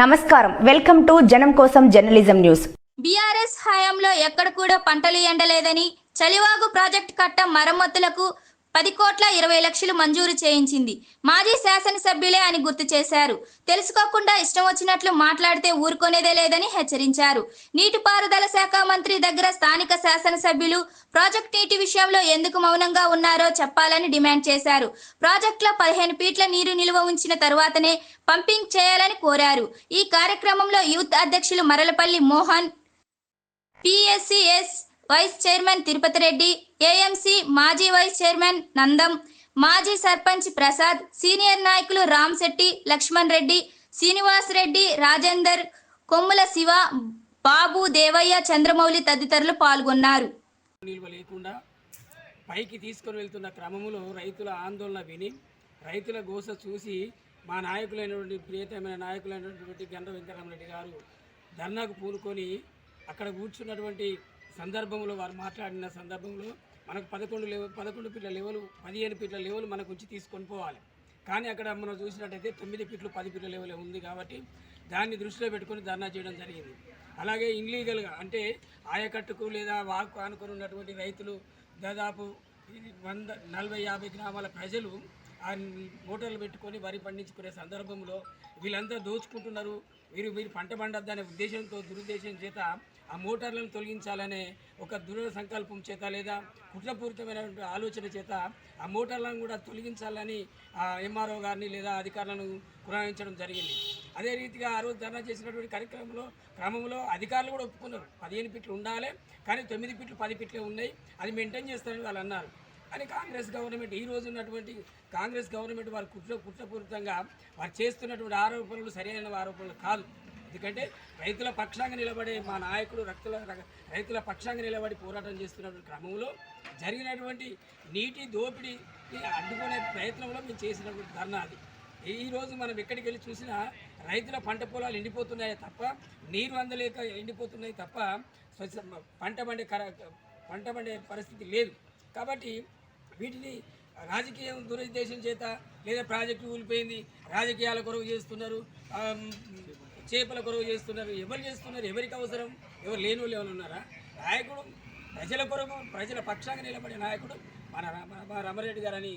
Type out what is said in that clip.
నమస్కారం. Welcome to జనం కోసం జర్నలిజం న్యూస్. బీఆర్ఎస్ హయాంలో ఎక్కడ కూడా పంటలు ఎండలేదని చలివాగు ప్రాజెక్టు కట్ట మరమ్మతులకు పది కోట్ల ఇరవై లక్షలు మంజూరు చేయించింది. మాజీ శాసనసభ్యులే అని గుర్తు చేశారు. తెలుసుకోకుండా ఇష్టం వచ్చినట్లు మాట్లాడితే ఊరుకునేదే లేదని హెచ్చరించారు. నీటిపారుదల శాఖ మంత్రి దగ్గర స్థానిక శాసనసభ్యులు ప్రాజెక్ట్ నీటి విషయంలో ఎందుకు మౌనంగా ఉన్నారో చెప్పాలని డిమాండ్ చేశారు. ప్రాజెక్టులో పదిహేను ఫీట్ల నీరు నిల్వ ఉంచిన తరువాతనే పంపింగ్ చేయాలని కోరారు. ఈ కార్యక్రమంలో యూత్ అధ్యక్షులు Maralapalli Mohan PSCS vice chairman Tirupati Reddy AMC మాజీ వైస్ చైర్మన్ నందం మాజీ సర్పంచ్ ప్రసాద్ సీనియర్ నాయకులు రామ్ శెట్టి లక్ష్మణ్ రెడ్డి శ్రీనివాస్ రెడ్డి రాజేందర్ కొమ్ముల శివ బాబు దేవయ్య చంద్రమౌళి తదితరులు పాల్గొన్నారు. లేకుండా పైకి తీసుకొని వెళ్తున్న క్రమంలో రైతుల ఆందోళన విని రైతుల గోస చూసి మా నాయకులైనటువంటి ప్రియతమైన నాయకులైనటువంటి గండ వెంకటరామరెడ్డి గారు ధర్నాకు పూనుకొని అక్కడ కూర్చున్నటువంటి సందర్భంలో వారు మాట్లాడిన సందర్భంలో మనకు పదకొండు లెవెల్ పదకొండు ఫీట్ల లెవెల్ పదిహేను ఫీట్ల లెవెల్ మనకు ఉంచి తీసుకొని పోవాలి. కానీ అక్కడ మనం చూసినట్టయితే తొమ్మిది ఫీట్లు పది ఫీట్ల లెవెల్ ఉంది కాబట్టి దాన్ని దృష్టిలో పెట్టుకొని ధర్నా చేయడం జరిగింది. అలాగే ఇన్లీగల్గా అంటే ఆయకట్టుకు లేదా వాకు ఆనుకొని ఉన్నటువంటి రైతులు దాదాపు వంద నలభై యాభై గ్రామాల ప్రజలు మోటార్లు పెట్టుకొని వరి పండించుకునే సందర్భంలో వీళ్ళంతా దోచుకుంటున్నారు. వీరు వీరు పంట పండద్దనే ఉద్దేశంతో దురుద్దేశం చేత ఆ మోటార్లను తొలగించాలనే ఒక దృఢ సంకల్పం చేత లేదా కుట్రపూరితమైనటువంటి ఆలోచన చేత ఆ మోటార్లను కూడా తొలగించాలని ఆ ఎంఆర్ఓ గారిని లేదా అధికారులను పురాణించడం జరిగింది. అదే రీతిగా ఆ రోజు ధర్నా చేసినటువంటి కార్యక్రమంలో క్రమంలో అధికారులు కూడా ఒప్పుకున్నారు. పదిహేను ఫీట్లు ఉండాలి కానీ తొమ్మిది ఫీట్లు పది ఫీట్లే ఉన్నాయి. అది మెయింటైన్ చేస్తారని వాళ్ళు అన్నారు. కానీ కాంగ్రెస్ గవర్నమెంట్ ఈ రోజు ఉన్నటువంటి కాంగ్రెస్ గవర్నమెంట్ వారు కుట్ర కుట్రపూరితంగా వారు చేస్తున్నటువంటి ఆరోపణలు సరైన ఆరోపణలు కాదు. ఎందుకంటే రైతుల పక్షాంగా నిలబడే మా నాయకుడు రక్తుల రైతుల పక్షాంగా నిలబడి పోరాటం చేస్తున్నటువంటి క్రమంలో జరిగినటువంటి నీటి దోపిడీని అడ్డుకునే ప్రయత్నంలో మేము చేసినటువంటి ధర్నా అది. ఈరోజు మనం ఎక్కడికి వెళ్ళి చూసినా రైతుల పంట పొలాలు ఎండిపోతున్నాయి తప్ప నీరు అందలేక ఎండిపోతున్నాయి తప్ప స్వచ్ఛ పంట పండే కర పంట పండే పరిస్థితి లేదు. కాబట్టి వీటిని రాజకీయం దురుద్దేశం చేత లేదా ప్రాజెక్టు కూలిపోయింది రాజకీయాల కొరకు చేస్తున్నారు చేపల కొరకు చేస్తున్నారు ఎవరు చేస్తున్నారు ఎవరికి అవసరం ఎవరు లేని వాళ్ళు ఎవరు ఉన్నారా? నాయకుడు ప్రజల కొరకు ప్రజల పక్షాన్ని నిలబడే నాయకుడు మన రా- మన రామారెడ్డి గారని